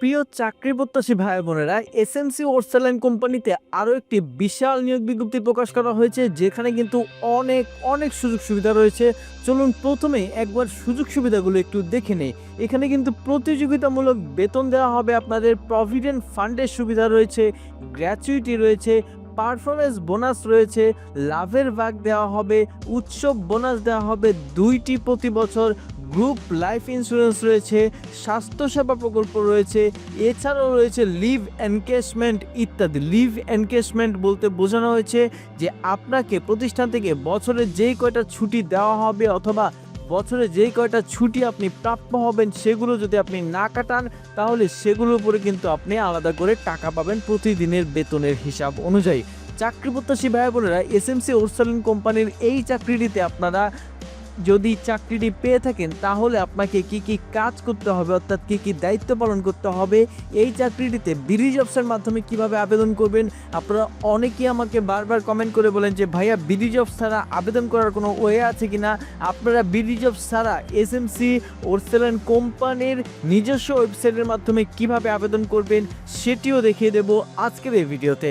প্রিয় চাকরি প্রত্যাশী ভাই বোনেরা এসএমসি ওরসালাইন কোম্পানিতে আরও একটি বিশাল নিয়োগ বিজ্ঞপ্তি প্রকাশ করা হয়েছে, যেখানে কিন্তু অনেক অনেক সুযোগ সুবিধা রয়েছে। চলুন প্রথমেই একবার সুযোগ সুবিধাগুলো একটু দেখে নেই। এখানে কিন্তু প্রতিযোগিতামূলক বেতন দেওয়া হবে আপনাদের প্রভিডেন্ট ফান্ডের সুবিধা রয়েছে গ্র্যাচুইটি রয়েছে পারফরমেন্স বোনাস রয়েছে, লাভের ভাগ দেওয়া হবে, উৎসব বোনাস দেওয়া হবে দুইটি প্রতি বছর গ্রুপ লাইফ ইন্স্যুরেন্স রয়েছে, স্বাস্থ্যসেবা প্রকল্প রয়েছে, এছাড়াও রয়েছে লিভ এনকেশমেন্ট ইত্যাদি। লিভ এনকেশমেন্ট বলতে বোঝানো হয়েছে যে আপনাকে প্রতিষ্ঠান থেকে বছরে যেই কয়টা ছুটি দেওয়া হবে অথবা বছরে যেই কয়টা ছুটি আপনি প্রাপ্য হবেন সেগুলো যদি আপনি না কাটান, তাহলে সেগুলোর উপরে কিন্তু আপনি আলাদা করে টাকা পাবেন প্রতিদিনের বেতনের হিসাব অনুযায়ী। চাকরি প্রত্যাশী ভাই বোনেরা এসএমসি ওরসালিন কোম্পানির এই চাকরিটিতে আপনারা যদি চাকরিটি পেয়ে থাকেন, তাহলে আপনাকে কি কি কাজ করতে হবে, অর্থাৎ কি কি দায়িত্ব পালন করতে হবে, এই চাকরিটিতে বিডি জবসের মাধ্যমে কীভাবে আবেদন করবেন? আপনারা অনেকেই আমাকে বারবার কমেন্ট করে বলেন যে, ভাইয়া বিডি জবস ছাড়া আবেদন করার কোনো ওয়ে আছে কিনা? আপনারা বিডি জবস ছাড়া এস এসএমসি ওরসেলেন কোম্পানির নিজস্ব ওয়েবসাইটের মাধ্যমে কীভাবে আবেদন করবেন, সেটিও দেখিয়ে দেব আজকের এই ভিডিওতে।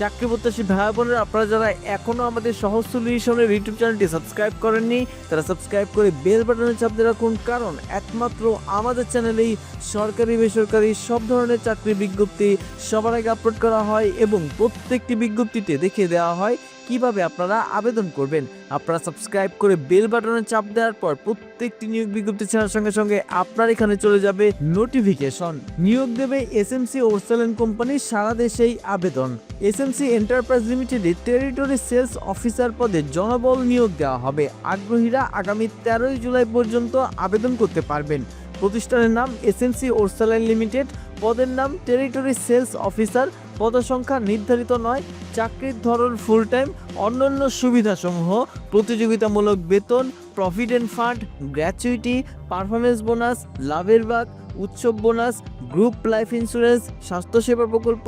চাকরি প্রত্যাশী ভাই বোনেরা, আপনারা যারা এখনও আমাদের সহজ সলিউশনের ইউটিউব চ্যানেলটি সাবস্ক্রাইব করেননি, তারা সাবস্ক্রাইব করে বেল বাটনে চাপ দিয়ে রাখুন, কারণ একমাত্র আমাদের চ্যানেলেই সরকারি, বেসরকারি সব ধরনের চাকরি বিজ্ঞপ্তি সবার আগে আপলোড করা হয় এবং প্রত্যেকটি বিজ্ঞপ্তিতে দেখিয়ে দেওয়া হয়। কীভাবে আপনারা আবেদন করবেন? আপনারা সাবস্ক্রাইব করে বেল বাটনে চাপ দেওয়ার পর প্রত্যেকটি নিয়োগ বিজ্ঞপ্তি ছাড়ার সঙ্গে সঙ্গে আপনার এখানে চলে যাবে নোটিফিকেশন নিয়োগ দেবে এসএমসি ওরসেলেন কোম্পানির সারা দেশেই আবেদন। এসএমসি এন্টারপ্রাইজ লিমিটেডে টেরিটরি সেলস অফিসার পদে জনবল নিয়োগ দেওয়া হবে। আগ্রহীরা আগামী তেরোই জুলাই পর্যন্ত আবেদন করতে পারবেন। প্রতিষ্ঠানের নাম এসএমসি ওরসালাইন লিমিটেড পদের নাম টেরিটরি সেলস অফিসার পদসংখ্যা নির্ধারিত নয় চাকরির ধরন ফুল টাইম অন্যান্য সুবিধাসমূহ, প্রতিযোগিতামূলক বেতন provident fund gratuity performance bonus লাভের ভাগ, উৎসব বোনাস গ্রুপ লাইফ ইন্স্যুরেন্স স্বাস্থ্যসেবা প্রকল্প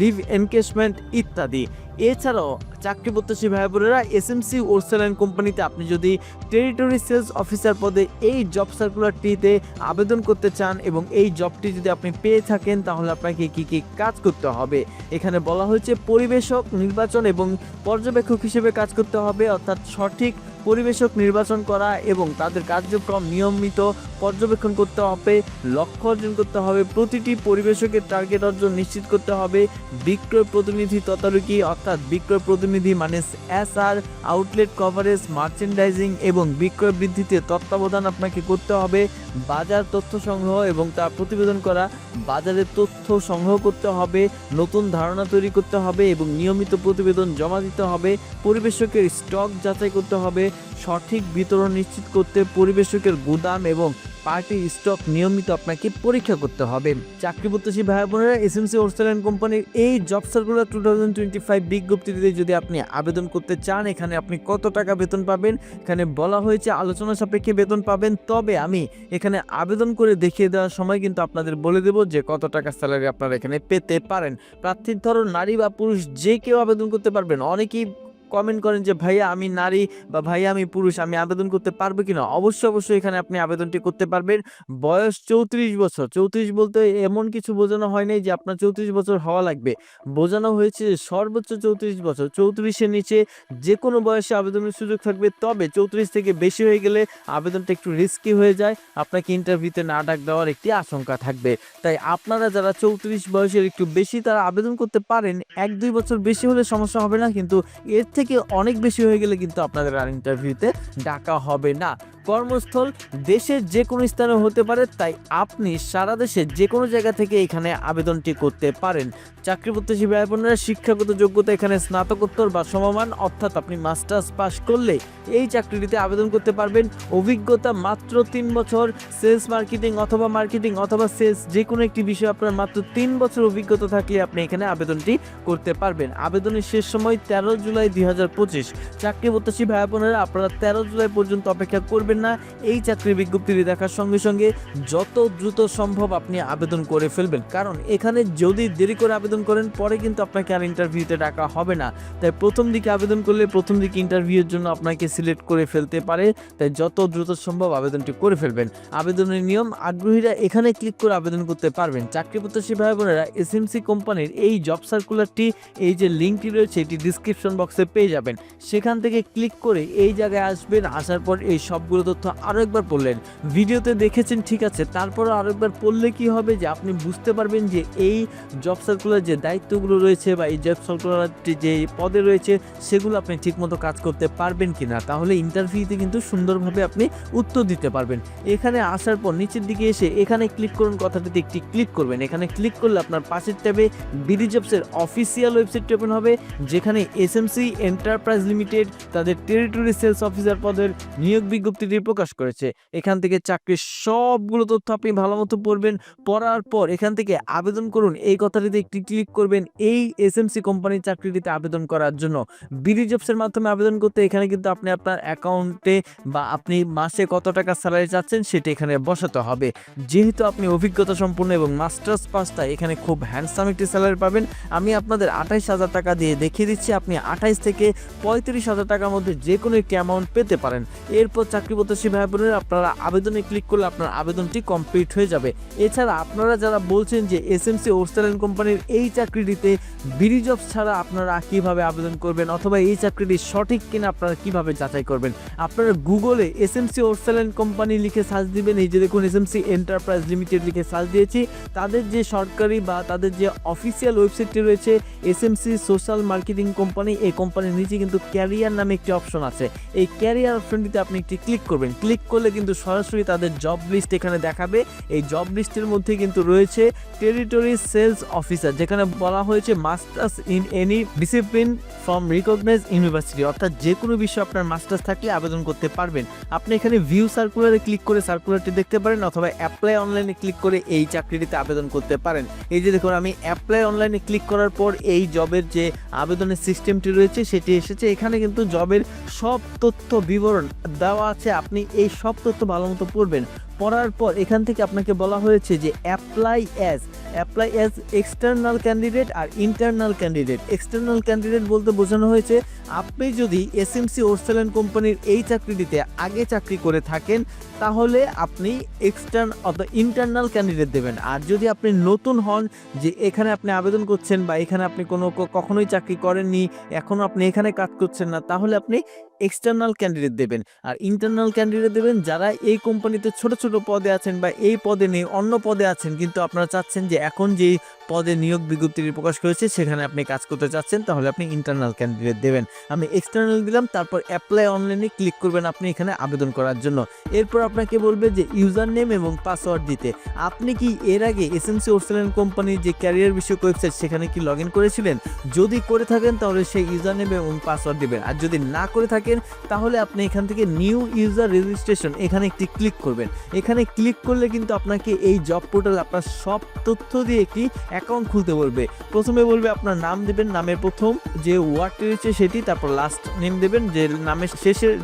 লিভ এনকেশমেন্ট ইত্যাদি। এছাড়াও চাকরি প্রত্যাশী ভাই বোনেরা এসএমসি ওরসেলাইন কোম্পানিতে আপনি যদি টেরিটরি সেলস অফিসার পদে এই জব সার্কুলারটিতে আবেদন করতে চান এবং এই জবটি যদি আপনি পেয়ে থাকেন, তাহলে আপনাকে কি কি কাজ করতে হবে? এখানে বলা হয়েছে পরিবেশক নির্বাচন এবং পর্যবেক্ষক হিসেবে কাজ করতে হবে অর্থাৎ সঠিক পরিবেশক নির্বাচন করা এবং তাদের কার্যক্রম নিয়মিত পর্যবেক্ষণ করতে হবে, লক্ষ্য অর্জন করতে হবে, প্রতিটি পরিবেশকের টার্গেট অর্জন নিশ্চিত করতে হবে, বিক্রয় প্রতিনিধি তদারকি অর্থাৎ বিক্রয় প্রতিনিধি মানে S R outlet coverage merchandising এবং বিক্রয় বৃদ্ধিতে তত্ত্বাবধান আপনাকে করতে হবে, বাজার তথ্য সংগ্রহ এবং তা প্রতিবেদন করা বাজারের তথ্য সংগ্রহ করতে হবে, নতুন ধারণা তৈরি করতে হবে এবং নিয়মিত প্রতিবেদন জমা দিতে হবে, পরিবেশকের স্টক যাচাই করতে হবে সঠিক বিতরণ নিশ্চিত করতে পরিবেশকের গুদাম এবং পার্টি স্টক নিয়মিত আপনাকে পরীক্ষা করতে হবে। চাকরি প্রত্যাশী ভাই বোনেরা এসএমসি ওরসেলাইন কোম্পানির এই job circular two thousand twenty five বিজ্ঞপ্তিতে যদি আপনি আবেদন করতে চান, এখানে আপনি কত টাকা বেতন পাবেন? এখানে বলা হয়েছে আলোচনা সাপেক্ষে বেতন পাবেন। তবে আমি এখানে আবেদন করে দেখিয়ে দেওয়ার সময় কিন্তু আপনাদের বলে দেবো যে কত টাকা স্যালারি আপনারা এখানে পেতে পারেন। প্রার্থীর ধরন নারী বা পুরুষ যে কেউ আবেদন করতে পারবেন। অনেকেই কমেন্ট করেন যে, ভাইয়া, আমি নারী বা ভাইয়া, আমি পুরুষ, আমি আবেদন করতে পারব কিনা? অবশ্যই অবশ্যই এখানে আপনি আবেদনটি করতে পারবেন। বয়স চৌত্রিশ বছর। চৌত্রিশ বলতে এমন কিছু বোঝানো হয় নাই যে, আপনার চৌত্রিশ বছর হওয়া লাগবে। বোঝানো হয়েছে যে, সর্বোচ্চ চৌত্রিশ বছর। চৌত্রিশের নিচে যে কোনো বয়সে আবেদনের সুযোগ থাকবে, তবে চৌত্রিশ থেকে বেশি হয়ে গেলে আবেদনটা একটু রিস্কি হয়ে যায়। আপনাকে ইন্টারভিউতে না ডাক দেওয়ার একটি আশঙ্কা থাকবে। তাই আপনারা যারা চৌত্রিশ বয়সের একটু বেশি তারা আবেদন করতে পারেন। এক দুই বছর বেশি হলে সমস্যা হবে না, কিন্তু এর থেকে অনেক বেশি হয়ে গেলে কিন্তু আপনাদের আর ইন্টারভিউতে ডাকা হবে না। কর্মস্থল দেশের যে কোনো স্থানে হতে পারে, তাই আপনি সারা দেশে যে কোনো জায়গা থেকে এখানে আবেদনটি করতে পারেন। চাকরি প্রত্যাশী ভাই শিক্ষাগত যোগ্যতা এখানে স্নাতকোত্তর বা সমমান, অর্থাৎ আপনি মাস্টার্স পাস করলে এই চাকরিটিতে আবেদন করতে পারবেন। অভিজ্ঞতা মাত্র তিন বছর, সেলস মার্কেটিং অথবা মার্কেটিং অথবা সেলস যে কোনো একটি বিষয়ে আপনার মাত্র তিন বছর অভিজ্ঞতা থাকলে আপনি এখানে আবেদনটি করতে পারবেন। আবেদনের শেষ সময় তেরো জুলাই দুই হাজার পঁচিশ। চাকরি প্রত্যাশী ভাই বোনেরা, আপনারা তেরো জুলাই পর্যন্ত অপেক্ষা করবেন না এই চাকরির বিজ্ঞপ্তিটি দেখার সঙ্গে সঙ্গে যত দ্রুত সম্ভব আপনি আবেদন করে ফেলবেন। কারণ এখানে যদি দেরি করে আবেদন করেন, পরে কিন্তু আপনাকে আর ইন্টারভিউতে ডাকা হবে না। তাই প্রথম দিকে আবেদন করলে প্রথম দিকে ইন্টারভিউর জন্য আপনাকে সিলেক্ট করে ফেলতে পারে। তাই যত দ্রুত সম্ভব আবেদনটি করে ফেলবেন। আবেদনের নিয়ম, আগ্রহীরা এখানে ক্লিক করে আবেদন করতে পারবেন। চাকরি প্রত্যাশী ভাই বোনেরা এসএমসি কোম্পানির এই জব সার্কুলারটি, এই যে লিঙ্কটি রয়েছে, এটি ডিসক্রিপশন বক্সে পেয়ে যাবেন। সেখান থেকে ক্লিক করে এই জায়গায় আসবেন। আসার পর এই সবগুলো তথ্য আরও একবার পড়লেন। ভিডিওতে দেখেছেন, ঠিক আছে, তারপরও আরও একবার পড়লে কি হবে যে আপনি বুঝতে পারবেন যে এই জব সার্কুলার যে দায়িত্বগুলো রয়েছে বা এই জব সার্কুলারটি যে পদে রয়েছে, সেগুলো আপনি ঠিকমতো কাজ করতে পারবেন কি না তাহলে ইন্টারভিউতে কিন্তু সুন্দরভাবে আপনি উত্তর দিতে পারবেন। এখানে আসার পর নিচের দিকে এসে এখানে ক্লিক করুন, কথাটিতে একটি ক্লিক করবেন। এখানে ক্লিক করলে আপনার পাশের ট্যাবে বিডি জবসের অফিসিয়াল ওয়েবসাইটটি ওপেন হবে, যেখানে এসএমসি এন্টারপ্রাইজ লিমিটেড তাদের টেরিটরি সেলস অফিসার পদের নিয়োগ বিজ্ঞপ্তিটি প্রকাশ করেছে। এখান থেকে চাকরির সবগুলো তথ্য আপনি ভালো মতো পড়বেন। পড়ার পর এখান থেকে আবেদন করুন। এই কথাটিতে একটি ক্লিক করবেন এই এসএমসি কোম্পানির চাকরিটিতে আবেদন করার জন্য। বিডি জবসের মাধ্যমে আবেদন করতে এখানে কিন্তু আপনি আপনার অ্যাকাউন্টে বা আপনি মাসে কত টাকা স্যালারি চাচ্ছেন সেটা এখানে বসাতে হবে। যেহেতু আপনি অভিজ্ঞতা সম্পন্ন এবং মাস্টার্স পাসটা এখানে খুব হ্যান্ডসাম একটি স্যালারি পাবেন। আমি আপনাদের আঠাইশ হাজার টাকা দিয়ে দেখিয়ে দিচ্ছি। আপনি আঠাইশ থেকে পঁয়ত্রিশ হাজার টাকার মধ্যে যে কোনো একটি অ্যামাউন্ট পেতে পারেন। এরপর চাকরি প্রত্যাশী ভাই বোনেরা আপনারা আবেদনে ক্লিক করলে আপনার আবেদনটি কমপ্লিট হয়ে যাবে। এছাড়া আপনারা যারা বলছেন যে এস এম সি ওরসালেন কোম্পানির এই চাকরিটিতে বিডি জবস ছাড়া আপনারা কীভাবে আবেদন করবেন অথবা এই চাকরিটি সঠিক কিনা আপনারা কীভাবে যাচাই করবেন, আপনারা গুগলে S M C Orsaline company লিখে সার্চ দিবেন। এই যে দেখুন S M C Enterprise Limited লিখে সার্চ দিয়েছি। তাদের যে সরকারি বা তাদের যে অফিসিয়াল ওয়েবসাইটটি রয়েছে এসএমসি সোশ্যাল মার্কেটিং কোম্পানি এই কোম্পানির নিচে কিন্তু ক্যারিয়ার নামে একটি অপশন আছে। এই ক্যারিয়ার অপশনটিতে আপনি একটি ক্লিক করবেন। ক্লিক করলে কিন্তু সরাসরি তাদের জব লিস্ট এখানে দেখাবে। এই জব লিস্টের মধ্যে কিন্তু রয়েছে টেরিটরি সেলস অফিসার যেখানে বলা হয়েছে masters in any discipline from recognise university অর্থাৎ যে কোনো বিষয়ে আপনার মাস্টার্স থাকলে আবেদন করতে পারবেন। আপনি এখানে ভিউ সার্কুলারে ক্লিক করে সার্কুলারটি দেখতে পারেন, অথবা অ্যাপ্লাই অনলাইনে ক্লিক করে এই চাকরিটিতে আবেদন করতে পারেন। এই যে দেখুন, আমি অ্যাপ্লাই অনলাইনে ক্লিক করার পর এই জবের যে আবেদনের সিস্টেমটি রয়েছে, সেটি এসেছে। এখানে কিন্তু জবের সব তথ্য, বিবরণ দেওয়া আছে আপনি এই সব তথ্য ভালো মতো পড়বেন। পড়ার পর এখান থেকে আপনাকে বলা হয়েছে যে apply as apply as external candidate আর ইন্টারনাল ক্যান্ডিডেট এক্সটার্নাল ক্যান্ডিডেট বলতে বোঝানো হয়েছে, আপনি যদি এসএমসি ওরসেলেন কোম্পানির এই চাকরিটিতে আগে চাকরি করে থাকেন, তাহলে আপনি এক্সটার্ন অথবা ইন্টারনাল ক্যান্ডিডেট দেবেন। আর যদি আপনি নতুন হন, যে এখানে আপনি আবেদন করছেন বা এখানে আপনি কোনো কখনোই চাকরি করেননি এখনও আপনি এখানে কাজ করছেন না, তাহলে আপনি এক্সটার্নাল ক্যান্ডিডেট দেবেন। আর ইন্টারনাল ক্যান্ডিডেট দেবেন যারা এই কোম্পানিতে ছোট ছোট পদে আছেন বা এই পদে নেই, অন্য পদে আছেন। কিন্তু আপনারা চাচ্ছেন যে এখন যেই পদে নিয়োগ বিজ্ঞপ্তিটি প্রকাশ করেছে, সেখানে আপনি কাজ করতে চাচ্ছেন, তাহলে আপনি ইন্টারনাল ক্যান্ডিডেট দেবেন। আমি এক্সটার্নাল দিলাম, তারপর অ্যাপ্লাই অনলাইনে ক্লিক করবেন আপনি এখানে আবেদন করার জন্য। এরপর আপনাকে বলবে যে ইউজার নেম এবং পাসওয়ার্ড দিতে। আপনি কি এর আগে এসএমসি ওরসেলেন কোম্পানির যে ক্যারিয়ার বিষয়ক ওয়েবসাইট সেখানে কি লগ করেছিলেন? যদি করে থাকেন, তাহলে সেই ইউজার নেম এবং পাসওয়ার্ড দেবেন। আর যদি না করে থাকেন তাহলে আপনি এখান থেকে নিউ ইউজার রেজিস্ট্রেশন এখানে একটি ক্লিক করবেন। এখানে ক্লিক করলে কিন্তু আপনাকে এই জব পোর্টাল আপনার সব তথ্য দিয়ে একটি অ্যাকাউন্ট খুলতে বলবে। প্রথমে বলবে আপনার নাম দেবেন, নামের প্রথম যে ওয়ার্ডটি রয়েছে সেটি, তারপর লাস্ট নেম দেবেন, যে নামের শেষের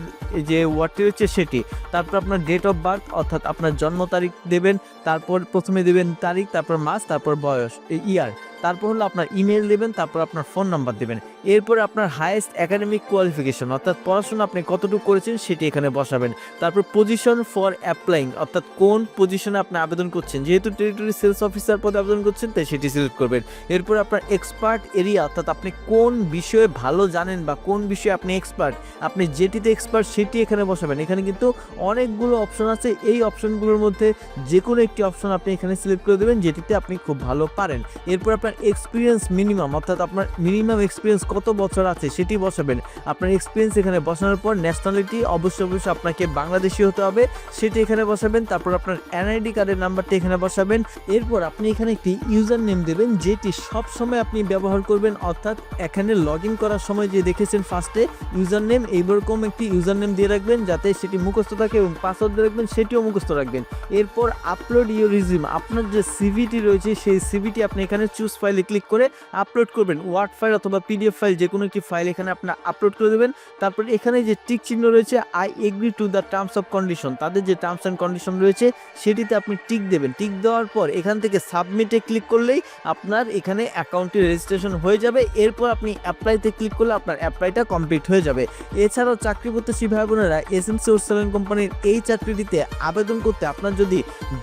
যে ওয়ার্ডটি রয়েছে সেটি। তারপর আপনার ডেট অফ বার্থ অর্থাৎ আপনার জন্ম তারিখ দেবেন, তারপর প্রথমে দেবেন তারিখ, তারপর মাস, তারপর বয়স ইয়ার তারপর হলো আপনার ইমেল দেবেন, তারপর আপনার ফোন নাম্বার দেবেন। এরপর আপনার হায়েস্ট একাডেমিক কোয়ালিফিকেশন অর্থাৎ পড়াশোনা আপনি কতটুকু করেছেন সেটি এখানে বসাবেন। তারপর পজিশন ফর অ্যাপ্লাইং অর্থাৎ কোন পজিশনে আপনি আবেদন করছেন। যেহেতু টেরিটরি সেলস অফিসার পদে আবেদন করছেন, তাই সেটি সিলেক্ট করবেন। এরপর আপনার এক্সপার্ট এরিয়া অর্থাৎ আপনি কোন বিষয়ে ভালো জানেন বা কোন বিষয়ে আপনি এক্সপার্ট আপনি যেটিতে এক্সপার্ট সেটি এখানে বসাবেন। এখানে কিন্তু অনেকগুলো অপশন আছে। এই অপশনগুলোর মধ্যে যে কোনো একটি অপশন আপনি এখানে সিলেক্ট করে দেবেন, যেটিতে আপনি খুব ভালো পারেন। এরপর আপনার এক্সপিরিয়েন্স মিনিমাম অর্থাৎ আপনার মিনিমাম এক্সপিরিয়েন্স কত বছর আছে সেটি বসাবেন। আপনার এক্সপিরিয়েন্স এখানে বসানোর পর ন্যাশনালিটি অবশ্যই অবশ্যই আপনাকে বাংলাদেশি হতে হবে, সেটি এখানে বসাবেন, তারপর আপনার এনআইডি কার্ডের নাম্বারটি এখানে বসাবেন। এরপর আপনি এখানে একটি ইউজার নেম দেবেন, যেটি সব সময় আপনি ব্যবহার করবেন, অর্থাৎ এখানে লগ ইন করার সময় যে দেখেছেন ফার্স্টে ইউজার নেম এইরকম একটি ইউজার নেম দিয়ে রাখবেন, যাতে সেটি মুখস্থ থাকে এবং পাসওয়ার্ড দিয়ে রাখবেন, সেটিও মুখস্থ রাখবেন। এরপর আপলোড ইউর রিজিউম আপনার যে সিভিটি রয়েছে, সেই সিভিটি আপনি এখানে চুজ ফাইলে ক্লিক করে আপলোড করবেন। ওয়ার্ড ফাইল অথবা পিডিএফ ফাইল যে কোনো একটি ফাইল এখানে আপনার আপলোড করে দেবেন। তারপর এখানে যে টিক চিহ্ন রয়েছে I agree to the terms of condition তাদের যে টার্মস অ্যান্ড কন্ডিশন রয়েছে, সেটিতে আপনি টিক দেবেন। টিক দেওয়ার পর এখান থেকে সাবমিটে ক্লিক করলেই আপনার এখানে অ্যাকাউন্টটি রেজিস্ট্রেশন হয়ে যাবে। এরপর আপনি অ্যাপ্লাইতে ক্লিক করলে আপনার অ্যাপ্লাইটা কমপ্লিট হয়ে যাবে। এছাড়াও চাকরি প্রত্যাশী ভাই বোনেরা এস এম সি ওরসালান কোম্পানির এই চাকরিটিতে আবেদন করতে আপনার যদি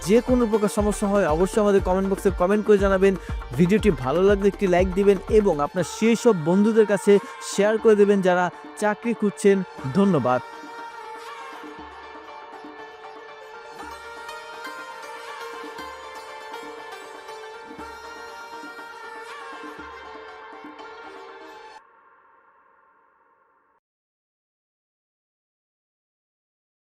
যে কোনো প্রকার সমস্যা হয়, অবশ্যই আমাদের কমেন্ট বক্সে কমেন্ট করে জানাবেন। ভিডিওটি ভালো লাগলে একটি লাইক দিবেন এবং আপনার সেই সব বন্ধুদের কাছে শেয়ার করে দেবেন যারা চাকরি খুঁজছেন। ধন্যবাদ।